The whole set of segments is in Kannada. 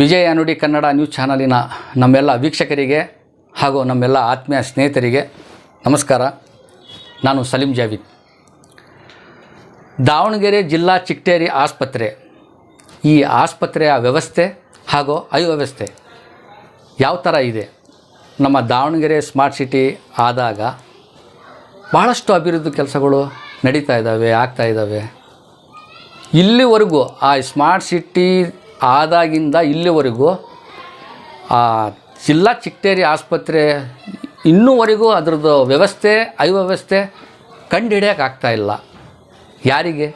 ವಿಜಯ ನುಡಿ ಕನ್ನಡ ನ್ಯೂಸ್ ಚಾನಲಿನ ನಮ್ಮೆಲ್ಲ ವೀಕ್ಷಕರಿಗೆ ಹಾಗೂ ನಮ್ಮೆಲ್ಲ ಆತ್ಮೀಯ ಸ್ನೇಹಿತರಿಗೆ ನಮಸ್ಕಾರ. ನಾನು ಸಲೀಂ ಜಾವೀದ್. ದಾವಣಗೆರೆ ಜಿಲ್ಲಾ ಚಿಕ್ಟೇರಿ ಆಸ್ಪತ್ರೆ, ಈ ಆಸ್ಪತ್ರೆಯ ವ್ಯವಸ್ಥೆ ಹಾಗೂ ಅವ್ಯವಸ್ಥೆ ಯಾವ ಥರ ಇದೆ? ನಮ್ಮ ದಾವಣಗೆರೆ ಸ್ಮಾರ್ಟ್ ಸಿಟಿ ಆದಾಗ ಭಾಳಷ್ಟು ಅಭಿವೃದ್ಧಿ ಕೆಲಸಗಳು ನಡೀತಾ ಇದ್ದಾವೆ, ಆಗ್ತಾ ಇದ್ದಾವೆ. ಇಲ್ಲಿವರೆಗೂ ಆ ಸ್ಮಾರ್ಟ್ ಸಿಟಿ ಆದಾಗಿಂದ ಇಲ್ಲಿವರೆಗೂ ಆ ಜಿಲ್ಲಾ ಚಿಕ್ಕೇರಿ ಆಸ್ಪತ್ರೆ ಇನ್ನೂವರೆಗೂ ಅದರದ್ದು ವ್ಯವಸ್ಥೆ ಅವ್ಯವಸ್ಥೆ ಕಂಡು ಹಿಡಿಯೋಕ್ಕಾಗ್ತಾ ಇಲ್ಲ. ಯಾರಿಗೆ?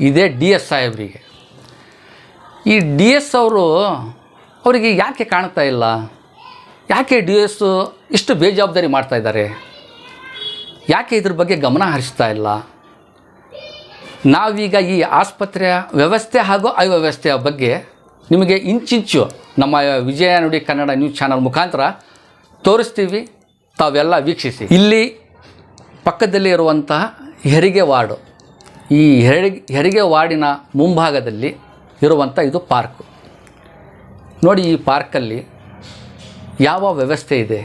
ಇದೇ ಡಿ ಎಸ್ ಸಾಹೇಬ್ರಿಗೆ ಈ ಡಿ ಎಸ್ ಅವರು ಅವರಿಗೆ ಯಾಕೆ ಕಾಣ್ತಾ ಇಲ್ಲ? ಯಾಕೆ ಡಿ ಎಸ್ ಇಷ್ಟು ಬೇಜವಾಬ್ದಾರಿ ಮಾಡ್ತಾ ಇದ್ದಾರೆ? ಯಾಕೆ ಇದ್ರ ಬಗ್ಗೆ ಗಮನ ಹರಿಸ್ತಾ ಇಲ್ಲ? ನಾವೀಗ ಈ ಆಸ್ಪತ್ರೆಯ ವ್ಯವಸ್ಥೆ ಹಾಗೂ ಅವ್ಯವಸ್ಥೆಯ ಬಗ್ಗೆ ನಿಮಗೆ ಇಂಚಿಂಚು ನಮ್ಮ ವಿಜಯ ನುಡಿ ಕನ್ನಡ ನ್ಯೂಸ್ ಚಾನಲ್ ಮುಖಾಂತರ ತೋರಿಸ್ತೀವಿ, ತಾವೆಲ್ಲ ವೀಕ್ಷಿಸಿ. ಇಲ್ಲಿ ಪಕ್ಕದಲ್ಲಿ ಇರುವಂತಹ ಹೆರಿಗೆ ವಾರ್ಡು. ಈ ಹೆರಿಗೆ ಹೆರಿಗೆ ವಾರ್ಡಿನ ಮುಂಭಾಗದಲ್ಲಿ ಇರುವಂಥ ಇದು ಪಾರ್ಕು. ನೋಡಿ ಈ ಪಾರ್ಕಲ್ಲಿ ಯಾವ ವ್ಯವಸ್ಥೆ ಇದೆ?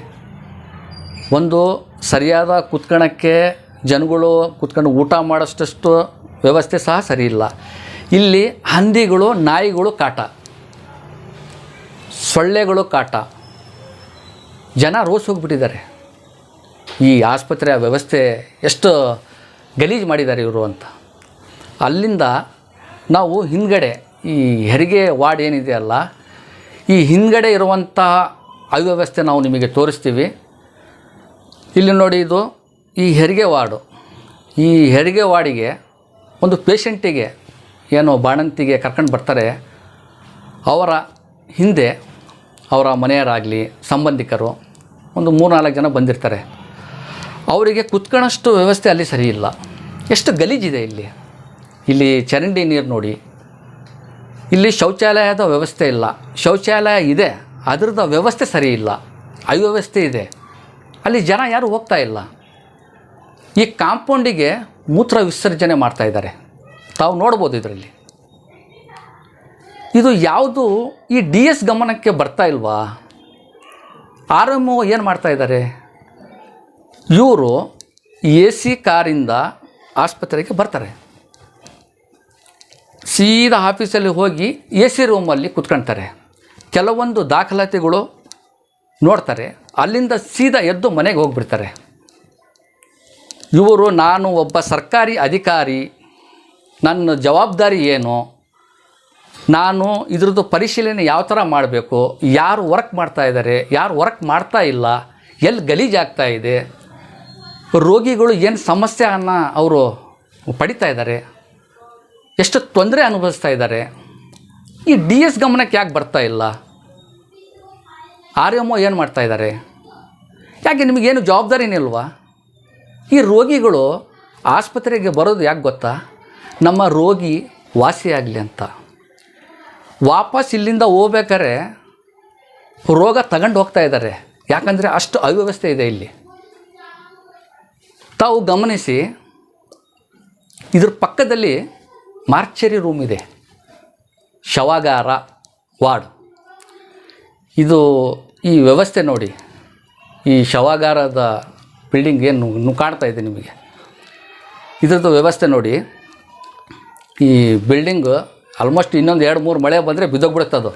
ಒಂದು ಸರಿಯಾದ ಕುತ್ಕೊಳ್ಳೋಕ್ಕೆ ಜನಗಳು ಕುತ್ಕೊಂಡು ಊಟ ಮಾಡೋಷ್ಟಷ್ಟು ವ್ಯವಸ್ಥೆ ಸಹ ಸರಿ ಇಲ್ಲ. ಇಲ್ಲಿ ಹಂದಿಗಳು, ನಾಯಿಗಳು ಕಾಟ. ಸೊಳ್ಳೆಗಳು ಕಾಟ. ಜನ ರೋಸ್ ಹೋಗ್ಬಿಟ್ಟಿದ್ದಾರೆ. ಈ ಆಸ್ಪತ್ರೆಯ ವ್ಯವಸ್ಥೆ ಎಷ್ಟು ಗಲೀಜು ಮಾಡಿದ್ದಾರೆ ಇವರು ಅಂತ. ಅಲ್ಲಿಂದ ನಾವು ಹಿಂದ್ಗಡೆ ಈ ಹೆರಿಗೆ ವಾರ್ಡ್ ಏನಿದೆಯಲ್ಲ ಈ ಹಿಂದ್ಗಡೆ ಇರುವಂತಹ ಅವ್ಯವಸ್ಥೆ ನಾವು ನಿಮಗೆ ತೋರಿಸ್ತೀವಿ. ಇಲ್ಲಿ ನೋಡಿ ಇದು ಈ ಹೆರಿಗೆ ವಾರ್ಡು. ಈ ಹೆರಿಗೆ ವಾರ್ಡಿಗೆ ಒಂದು ಪೇಷಂಟಿಗೆ ಏನು ಬಾಣಂತಿಗೆ ಕರ್ಕೊಂಡು ಬರ್ತಾರೆ. ಅವರ ಹಿಂದೆ ಅವರ ಮನೆಯವರಾಗಲಿ, ಸಂಬಂಧಿಕರು ಒಂದು ಮೂರು ನಾಲ್ಕು ಜನ ಬಂದಿರ್ತಾರೆ. ಅವರಿಗೆ ಕುತ್ಕೊಳ್ಳೋಷ್ಟು ವ್ಯವಸ್ಥೆ ಅಲ್ಲಿ ಸರಿ ಇಲ್ಲ. ಎಷ್ಟು ಗಲೀಜಿದೆ ಇಲ್ಲಿ. ಇಲ್ಲಿ ಚರಂಡಿ ನೀರು ನೋಡಿ. ಇಲ್ಲಿ ಶೌಚಾಲಯದ ವ್ಯವಸ್ಥೆ ಇಲ್ಲ. ಶೌಚಾಲಯ ಇದೆ ಅದರದ ವ್ಯವಸ್ಥೆ ಸರಿ ಇಲ್ಲ. ಅವ್ಯವಸ್ಥೆ ಇದೆ. ಅಲ್ಲಿ ಜನ ಯಾರು ಹೋಗ್ತಾ ಇಲ್ಲ. ಈ ಕಾಂಪೌಂಡಿಗೆ ಮೂತ್ರ ವಿಸರ್ಜನೆ ಮಾಡ್ತಾ ಇದ್ದಾರೆ. ತಾವು ನೋಡ್ಬೋದು ಇದರಲ್ಲಿ. ಇದು ಯಾವುದು ಈ ಡಿ ಎಸ್ ಗಮನಕ್ಕೆ ಬರ್ತಾ ಇಲ್ವಾ? ಆರ್ ಎಂ ಏನು ಮಾಡ್ತಾ ಇದ್ದಾರೆ? ಇವರು ಎ ಸಿ ಕಾರಿಂದ ಆಸ್ಪತ್ರೆಗೆ ಬರ್ತಾರೆ. ಸೀದಾ ಆಫೀಸಲ್ಲಿ ಹೋಗಿ ಎ ಸಿ ರೂಮಲ್ಲಿ ಕುತ್ಕೊಳ್ತಾರೆ ಕೆಲವೊಂದು ದಾಖಲಾತಿಗಳು ನೋಡ್ತಾರೆ. ಅಲ್ಲಿಂದ ಸೀದಾ ಎದ್ದು ಮನೆಗೆ ಹೋಗಿಬಿಡ್ತಾರೆ. ಇವರು, ನಾನು ಒಬ್ಬ ಸರ್ಕಾರಿ ಅಧಿಕಾರಿ. ನನ್ನ ಜವಾಬ್ದಾರಿ ಏನು? ನಾನು ಇದ್ರದ್ದು ಪರಿಶೀಲನೆ ಯಾವ ಥರ ಮಾಡಬೇಕು? ಯಾರು ವರ್ಕ್ ಮಾಡ್ತಾ ಇದ್ದಾರೆ ಯಾರು ವರ್ಕ್ ಮಾಡ್ತಾ ಇಲ್ಲ? ಎಲ್ಲಿ ಗಲೀಜಾಗ್ತಾ ಇದೆ? ರೋಗಿಗಳು ಏನು ಸಮಸ್ಯೆಯನ್ನು ಅವರು ಪಡಿತಾ ಇದ್ದಾರೆ ಎಷ್ಟು ತೊಂದರೆ ಅನುಭವಿಸ್ತಾ ಇದ್ದಾರೆ ಈ ಡಿ ಎಸ್ ಗಮನಕ್ಕೆ ಯಾಕೆ ಬರ್ತಾ ಇಲ್ಲ? ಆರ್ ಎಂ ಒ ಏನು ಮಾಡ್ತಾ ಇದ್ದಾರೆ ಯಾಕೆ ನಿಮಗೇನು ಜವಾಬ್ದಾರಿನೇ ಇಲ್ವಾ? ಈ ರೋಗಿಗಳು ಆಸ್ಪತ್ರೆಗೆ ಬರೋದು ಯಾಕೆ ಗೊತ್ತಾ? ನಮ್ಮ ರೋಗಿ ವಾಸಿಯಾಗಲಿ ಅಂತ. ವಾಪಸ್ ಇಲ್ಲಿಂದ ಹೋಗ್ಬೇಕಾರೆ ರೋಗ ತಗೊಂಡು ಹೋಗ್ತಾ ಇದ್ದಾರೆ ಯಾಕಂದರೆ ಅಷ್ಟು ಅವ್ಯವಸ್ಥೆ ಇದೆ ಇಲ್ಲಿ. ತಾವು ಗಮನಿಸಿ, ಇದ್ರ ಪಕ್ಕದಲ್ಲಿ ಮಾರ್ಚರಿ ರೂಮ್ ಇದೆ. ಶವಾಗಾರ, ವಾರ್ಡ್. ಇದು ಈ ವ್ಯವಸ್ಥೆ ನೋಡಿ, ಈ ಶವಾಗಾರದ ಬಿಲ್ಡಿಂಗ್ ಏನು ಕಾಣ್ತಾ ಇದೆ ನಿಮಗೆ. ಇದ್ರದ್ದು ವ್ಯವಸ್ಥೆ ನೋಡಿ, ಈ ಬಿಲ್ಡಿಂಗು ಆಲ್ಮೋಸ್ಟ್ ಇನ್ನೊಂದು ಎರಡು ಮೂರು ಮಳೆ ಬಂದರೆ ಅದು.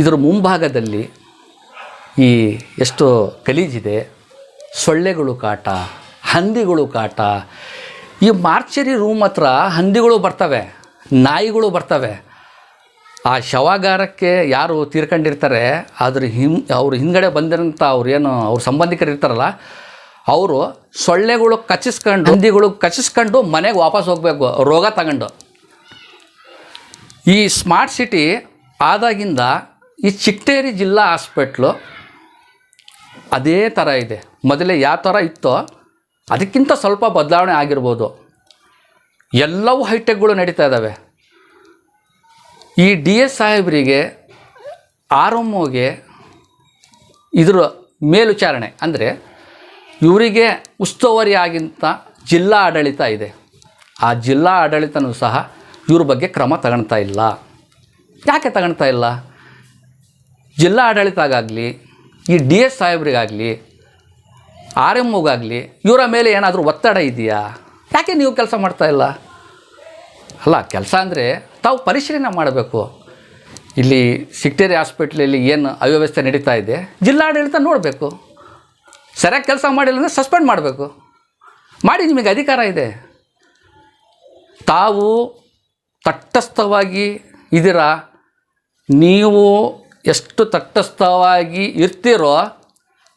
ಇದರ ಮುಂಭಾಗದಲ್ಲಿ ಈ ಎಷ್ಟು ಗಲೀಜಿದೆ, ಸೊಳ್ಳೆಗಳು ಕಾಟ, ಹಂದಿಗಳು ಕಾಟ, ಈ ಮಾರ್ಚರಿ ರೂಮ್ ಹತ್ರ ಹಂದಿಗಳು ಬರ್ತವೆ, ನಾಯಿಗಳು ಬರ್ತವೆ. ಆ ಶವಾಗಾರಕ್ಕೆ ಯಾರು ತೀರ್ಕೊಂಡಿರ್ತಾರೆ ಅದ್ರ ಹಿಂ, ಅವ್ರ ಹಿಂದ್ಗಡೆ ಬಂದಿರೋಂಥ ಅವ್ರು ಏನು, ಅವ್ರ ಸಂಬಂಧಿಕರು ಇರ್ತಾರಲ್ಲ ಅವರು ಸೊಳ್ಳೆಗಳು ಕಚ್ಚಿಸ್ಕೊಂಡು, ಹಂದಿಗಳು ಕಚ್ಚಿಸ್ಕೊಂಡು ಮನೆಗೆ ವಾಪಸ್ ಹೋಗಬೇಕು, ರೋಗ ತಗೊಂಡು. ಈ ಸ್ಮಾರ್ಟ್ ಸಿಟಿ ಆದಾಗಿಂದ ಈ ಚಿಕ್ಕೇರಿ ಜಿಲ್ಲಾ ಹಾಸ್ಪಿಟ್ಲು ಅದೇ ಥರ ಇದೆ. ಮೊದಲೇ ಯಾವ ಥರ ಇತ್ತೋ ಅದಕ್ಕಿಂತ ಸ್ವಲ್ಪ ಬದಲಾವಣೆ ಆಗಿರ್ಬೋದು. ಎಲ್ಲವೂ ಹೈಟೆಕ್ಗಳು ನಡೀತಾ ಇದ್ದಾವೆ ಈ ಡಿ ಎಸ್ ಸಾಹೇಬರಿಗೆ, ಆರ್ ಎಂ ಓಗೆ ಇದ್ರ ಮೇಲ್ವಿಚಾರಣೆ ಅಂದರೆ ಇವರಿಗೆ ಉಸ್ತುವಾರಿ ಆಗಿಂತ ಜಿಲ್ಲಾ ಆಡಳಿತ ಇದೆ. ಆ ಜಿಲ್ಲಾ ಆಡಳಿತನೂ ಸಹ ಇವ್ರ ಬಗ್ಗೆ ಕ್ರಮ ತಗೊಳ್ತಾ ಇಲ್ಲ. ಯಾಕೆ ತಗೊಳ್ತಾ ಇಲ್ಲ? ಜಿಲ್ಲಾ ಆಡಳಿತಗಾಗಲಿ, ಈ ಡಿ ಎಸ್ ಸಾಹೇಬ್ರಿಗಾಗಲಿ, ಆರ್ ಎಂ ಒಗಾಗಲಿ ಇವರ ಮೇಲೆ ಏನಾದರೂ ಒತ್ತಡ ಇದೆಯಾ? ಯಾಕೆ ನೀವು ಕೆಲಸ ಮಾಡ್ತಾ ಇಲ್ಲ? ಅಲ್ಲ, ಕೆಲಸ ಅಂದರೆ ತಾವು ಪರಿಶೀಲನೆ ಮಾಡಬೇಕು. ಇಲ್ಲಿ ಸಿಕ್ಟೇರಿ ಹಾಸ್ಪಿಟ್ಲಲ್ಲಿ ಏನು ಅವ್ಯವಸ್ಥೆ ನಡೀತಾ ಇದೆ ಜಿಲ್ಲಾಡಳಿತ ನೋಡಬೇಕು. ಸರಿಯಾಗಿ ಕೆಲಸ ಮಾಡಿಲ್ಲ ಅಂದರೆ ಸಸ್ಪೆಂಡ್ ಮಾಡಬೇಕು. ಮಾಡಿ ನಿಮಗೆ ಅಧಿಕಾರ ಇದೆ. ತಾವು ತಟ್ಟಸ್ಥವಾಗಿ ಇದ್ದೀರಾ? ನೀವು ಎಷ್ಟು ತಟ್ಟಸ್ಥವಾಗಿ ಇರ್ತೀರೋ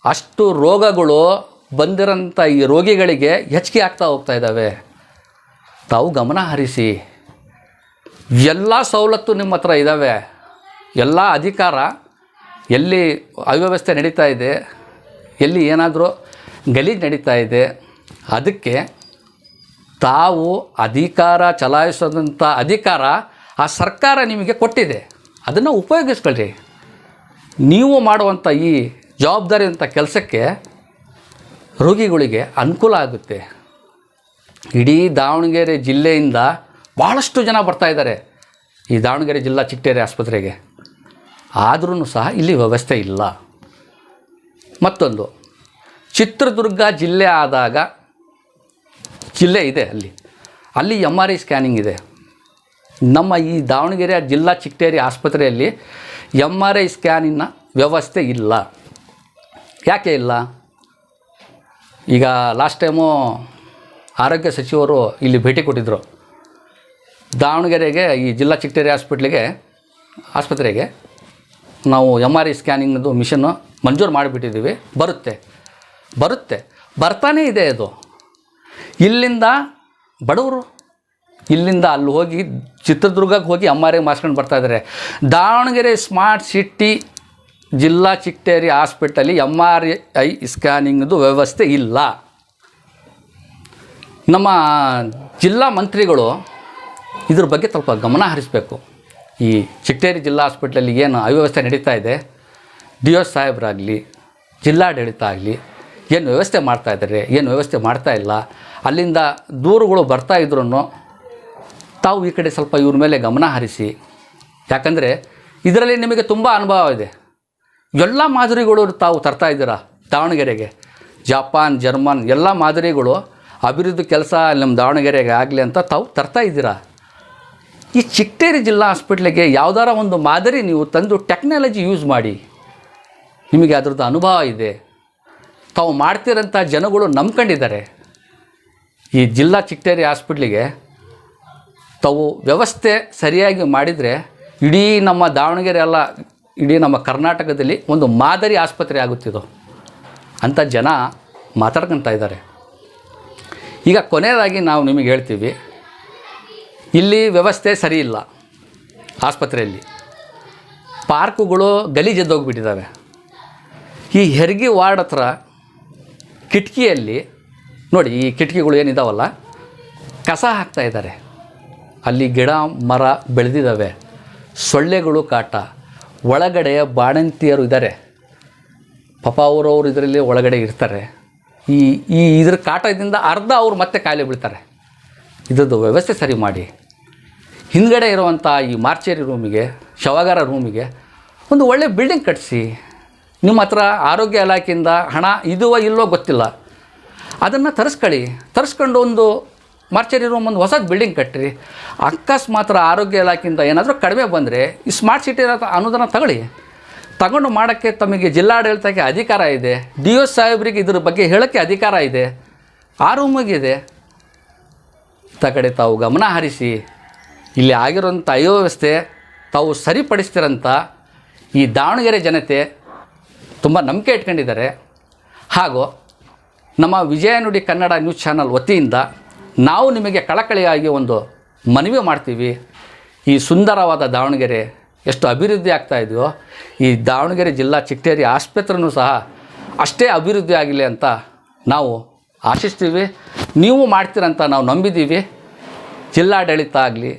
ಅಷ್ಟು ರೋಗಗಳು ಬಂದಿರೋಂಥ ಈ ರೋಗಿಗಳಿಗೆ ಹೆಚ್ಚಿಗೆ ಆಗ್ತಾ ಹೋಗ್ತಾ ಇದ್ದಾವೆ. ತಾವು ಗಮನ ಹರಿಸಿ. ಎಲ್ಲ ಸವಲತ್ತು ನಿಮ್ಮ ಹತ್ರ ಇದ್ದಾವೆ. ಎಲ್ಲ ಅಧಿಕಾರ ಎಲ್ಲಿ ಅವ್ಯವಸ್ಥೆ ನಡೀತಾ ಇದೆ. ಎಲ್ಲಿ ಏನಾದರೂ ಗಲೀಜು ನಡೀತಾ ಇದೆ, ಅದಕ್ಕೆ ತಾವು ಅಧಿಕಾರ ಚಲಾಯಿಸೋದಂಥ ಅಧಿಕಾರ ಆ ಸರ್ಕಾರ ನಿಮಗೆ ಕೊಟ್ಟಿದೆ. ಅದನ್ನು ಉಪಯೋಗಿಸ್ಕೊಳ್ರಿ. ನೀವು ಮಾಡುವಂಥ ಈ ಜವಾಬ್ದಾರಿ ಅಂತ ಕೆಲಸಕ್ಕೆ ರೋಗಿಗಳಿಗೆ ಅನುಕೂಲ ಆಗುತ್ತೆ. ಇಡೀ ದಾವಣಗೆರೆ ಜಿಲ್ಲೆಯಿಂದ ಭಾಳಷ್ಟು ಜನ ಬರ್ತಾ ಇದ್ದಾರೆ ಈ ದಾವಣಗೆರೆ ಜಿಲ್ಲಾ ಚಿಟ್ಟೇರಿ ಆಸ್ಪತ್ರೆಗೆ. ಆದರೂ ಸಹ ಇಲ್ಲಿ ವ್ಯವಸ್ಥೆ ಇಲ್ಲ. ಮತ್ತೊಂದು. ಚಿತ್ರದುರ್ಗ ಜಿಲ್ಲೆ ಆದಾಗ, ಜಿಲ್ಲೆ ಇದೆ ಅಲ್ಲಿ. ಅಲ್ಲಿ ಎಂ ಆರ್ ಐ ಸ್ಕ್ಯಾನಿಂಗ್ ಇದೆ. ನಮ್ಮ ಈ ದಾವಣಗೆರೆ ಜಿಲ್ಲಾ ಚಿಕ್ಕೇರಿ ಆಸ್ಪತ್ರೆಯಲ್ಲಿ ಎಂ ಆರ್ ಐ ಸ್ಕ್ಯಾನಿನ ವ್ಯವಸ್ಥೆ ಇಲ್ಲ. ಯಾಕೆ ಇಲ್ಲ? ಈಗ ಲಾಸ್ಟ್ ಟೈಮು ಆರೋಗ್ಯ ಸಚಿವರು ಇಲ್ಲಿ ಭೇಟಿ ಕೊಟ್ಟಿದ್ದರು ದಾವಣಗೆರೆಗೆ, ಈ ಜಿಲ್ಲಾ ಚಿಕ್ಕೇರಿ ಹಾಸ್ಪಿಟ್ಲಿಗೆ ಆಸ್ಪತ್ರೆಗೆ. ನಾವು ಎಂ ಆರ್ ಐ ಸ್ಕ್ಯಾನಿಂಗ್ದು ಮಿಷನ್ನು ಮಂಜೂರು ಮಾಡಿಬಿಟ್ಟಿದ್ದೀವಿ. ಬರುತ್ತೆ. ಬರುತ್ತೆ. ಬರ್ತಾನೇ ಇದೆ ಅದು. ಇಲ್ಲಿಂದ ಬಡವರು, ಇಲ್ಲಿಂದ ಅಲ್ಲಿ ಹೋಗಿ ಚಿತ್ರದುರ್ಗಕ್ಕೆ ಹೋಗಿ ಎಂ ಆರ್ ಐ ಮಾಡ್ಸ್ಕೊಂಡು ಬರ್ತಾಯಿದ್ದಾರೆ ದಾವಣಗೆರೆ ಸ್ಮಾರ್ಟ್ ಸಿಟಿ ಜಿಲ್ಲಾ ಚಿಕ್ಕೇರಿ ಹಾಸ್ಪಿಟಲಿ ಎಂ ಆರ್ ಐ ಸ್ಕ್ಯಾನಿಂಗ್ದು ವ್ಯವಸ್ಥೆ ಇಲ್ಲ. ನಮ್ಮ ಜಿಲ್ಲಾ ಮಂತ್ರಿಗಳು ಇದ್ರ ಬಗ್ಗೆ ಸ್ವಲ್ಪ ಗಮನ ಹರಿಸಬೇಕು. ಈ ಚಿಕ್ಕೇರಿ ಜಿಲ್ಲಾ ಹಾಸ್ಪಿಟ್ಲಲ್ಲಿ ಏನು ಅವ್ಯವಸ್ಥೆ ನಡೀತಾ ಇದೆ, ಡಿ ಒ ಸಾಹೇಬ್ರಾಗಲಿ, ಜಿಲ್ಲಾಡಳಿತ ಆಗಲಿ, ಏನು ವ್ಯವಸ್ಥೆ ಮಾಡ್ತಾ ಇದ್ದಾರೆ, ಏನು ವ್ಯವಸ್ಥೆ ಮಾಡ್ತಾ ಇಲ್ಲ, ಅಲ್ಲಿಂದ ದೂರುಗಳು ಬರ್ತಾ ಇದ್ರೂ ತಾವು ಈ ಕಡೆ ಸ್ವಲ್ಪ ಇವ್ರ ಮೇಲೆ ಗಮನ ಹರಿಸಿ, ಯಾಕಂದರೆ ಇದರಲ್ಲಿ ನಿಮಗೆ ತುಂಬ ಅನುಭವ ಇದೆ. ಎಲ್ಲ ಮಾದರಿಗಳು ತಾವು ತರ್ತಾ ಇದ್ದೀರಾ ದಾವಣಗೆರೆಗೆ? ಜಪಾನ್, ಜರ್ಮನ್, ಎಲ್ಲ ಮಾದರಿಗಳು ಅಭಿವೃದ್ಧಿ ಕೆಲಸ ನಮ್ಮ ದಾವಣಗೆರೆಗೆ ಆಗಲಿ ಅಂತ ತಾವು ತರ್ತಾ ಇದ್ದೀರಾ? ಈ ಚಿಕ್ಕೇರಿ ಜಿಲ್ಲಾ ಹಾಸ್ಪಿಟ್ಲಿಗೆ ಯಾವುದಾರ ಒಂದು ಮಾದರಿ ನೀವು ತಂದು ಟೆಕ್ನಾಲಜಿ ಯೂಸ್ ಮಾಡಿ, ನಿಮಗೆ ಅದರದ್ದು ಅನುಭವ ಇದೆ. ತಾವು ಮಾಡ್ತಿರೋಂಥ ಜನಗಳು ನಂಬ್ಕೊಂಡಿದ್ದಾರೆ. ಈ ಜಿಲ್ಲಾ ಚಿಕ್ಕೇರಿ ಹಾಸ್ಪಿಟ್ಲಿಗೆ ತಾವು ವ್ಯವಸ್ಥೆ ಸರಿಯಾಗಿ ಮಾಡಿದರೆ ಇಡೀ ನಮ್ಮ ದಾವಣಗೆರೆ ಎಲ್ಲ ಇಡೀ ನಮ್ಮ ಕರ್ನಾಟಕದಲ್ಲಿ ಒಂದು ಮಾದರಿ ಆಸ್ಪತ್ರೆ ಆಗುತ್ತಿದ್ದು ಅಂತ ಜನ ಮಾತಾಡ್ಕೊತಾ ಇದ್ದಾರೆ. ಈಗ ಕೊನೆಯದಾಗಿ ನಾವು ನಿಮಗೆ ಹೇಳ್ತೀವಿ ಇಲ್ಲಿ ವ್ಯವಸ್ಥೆ ಸರಿ ಇಲ್ಲ ಆಸ್ಪತ್ರೆಯಲ್ಲಿ. ಪಾರ್ಕುಗಳು ಗಲೀಜೆದ್ದೋಗಿಬಿಟ್ಟಿದ್ದಾವೆ ಈ ಹೆರಿಗೆ ವಾರ್ಡ್ ಹತ್ರ ಕಿಟಕಿಯಲ್ಲಿ, ನೋಡಿ ಈ ಕಿಟಕಿಗಳು ಏನಿದಾವಲ್ಲ, ಕಸ ಹಾಕ್ತಾ ಇದ್ದಾರೆ. ಅಲ್ಲಿ ಗಿಡ, ಮರ ಬೆಳೆದಿದ್ದಾವೆ. ಸೊಳ್ಳೆಗಳು ಕಾಟ. ಒಳಗಡೆ ಬಾಣಂತಿಯರು ಇದ್ದಾರೆ. ಪಾಪ ಅವರವರು ಇದರಲ್ಲಿ ಒಳಗಡೆ ಇರ್ತಾರೆ. ಈ ಈ ಇದ್ರ ಕಾಟದಿಂದ ಅರ್ಧ ಅವ್ರು ಮತ್ತೆ ಕಾಯಿಲೆ ಬೀಳ್ತಾರೆ. ಇದ್ರದ್ದು ವ್ಯವಸ್ಥೆ ಸರಿ ಮಾಡಿ. ಹಿಂದ್ಗಡೆ ಇರುವಂಥ ಈ ಮಾರ್ಚರಿ ರೂಮಿಗೆ, ಶವಗಾರ ರೂಮಿಗೆ ಒಂದು ಒಳ್ಳೆ ಬಿಲ್ಡಿಂಗ್ ಕಟ್ಟಿಸಿ ನಿಮ್ಮ ಹತ್ರ ಆರೋಗ್ಯ ಇಲಾಖೆಯಿಂದ ಹಣ ಇದುವ ಇಲ್ಲೋ ಗೊತ್ತಿಲ್ಲ. ಅದನ್ನು ತರಿಸ್ಕೊಳ್ಳಿ. ತರಿಸ್ಕೊಂಡು ಒಂದು ಮಾರ್ಚರಿ ರೂಮ್ ಒಂದು ಹೊಸದು ಬಿಲ್ಡಿಂಗ್ ಕಟ್ಟಿರಿ ಅಕಸ್ಮಾತ್ರ ಆರೋಗ್ಯ ಇಲಾಖೆಯಿಂದ ಏನಾದರೂ ಕಡಿಮೆ ಬಂದರೆ ಈ ಸ್ಮಾರ್ಟ್ ಸಿಟಿ ಅನುದಾನ ತಗೊಳ್ಳಿ. ತಗೊಂಡು ಮಾಡೋಕ್ಕೆ ತಮಗೆ ಜಿಲ್ಲಾಡಳಿತಕ್ಕೆ ಅಧಿಕಾರ ಇದೆ. ಡಿ ಒ ಸಾಹೇಬ್ರಿಗೆ ಇದ್ರ ಬಗ್ಗೆ ಹೇಳೋಕ್ಕೆ ಅಧಿಕಾರ ಇದೆ. ಆ ರೂಮಿಗಿದೆ ತಗಡೆ ತಾವು ಗಮನ ಹರಿಸಿ. ಇಲ್ಲಿ ಆಗಿರೋಂಥ ಅವ್ಯವಸ್ಥೆ ತಾವು ಸರಿಪಡಿಸ್ತಿರಂತ ಈ ದಾವಣಗೆರೆ ಜನತೆ ತುಂಬ ನಂಬಿಕೆ ಇಟ್ಕೊಂಡಿದ್ದಾರೆ. ಹಾಗೂ ನಮ್ಮ ವಿಜಯನುಡಿ ಕನ್ನಡ ನ್ಯೂಸ್ ಚಾನಲ್ ವತಿಯಿಂದ ನಾವು ನಿಮಗೆ ಕಳಕಳಿಯಾಗಿ ಒಂದು ಮನವಿ ಮಾಡ್ತೀವಿ. ಈ ಸುಂದರವಾದ ದಾವಣಗೆರೆ ಎಷ್ಟು ಅಭಿವೃದ್ಧಿ ಆಗ್ತಾ ಇದೆಯೋ, ಈ ದಾವಣಗೆರೆ ಜಿಲ್ಲಾ ಚಿಟ್ಟೇರಿ ಆಸ್ಪತ್ರೆಯೂ ಸಹ ಅಷ್ಟೇ ಅಭಿವೃದ್ಧಿ ಆಗಲಿ ಅಂತ ನಾವು ಆಶಿಸ್ತೀವಿ. ನೀವು ಮಾಡ್ತೀರಂತ ನಾವು ನಂಬಿದ್ದೀವಿ. ಜಿಲ್ಲಾಡಳಿತ ಆಗಲಿ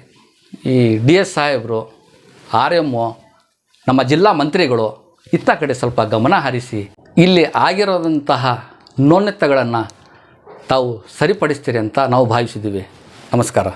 ಈ ಡಿ ಎಸ್ ಸಾಹೇಬರು, ಆರ್ ಎಮ್ಮು ನಮ್ಮ ಜಿಲ್ಲಾ ಮಂತ್ರಿಗಳು ಇತ್ತ ಕಡೆ ಸ್ವಲ್ಪ ಗಮನ ಹರಿಸಿ, ಇಲ್ಲಿ ಆಗಿರೋದಂತಹ ನ್ಯೂನತೆಗಳನ್ನು ತಾವು ಸರಿಪಡಿಸ್ತೀರಿ ಅಂತ ನಾವು ಭಾವಿಸಿದ್ದೀವಿ. ನಮಸ್ಕಾರ.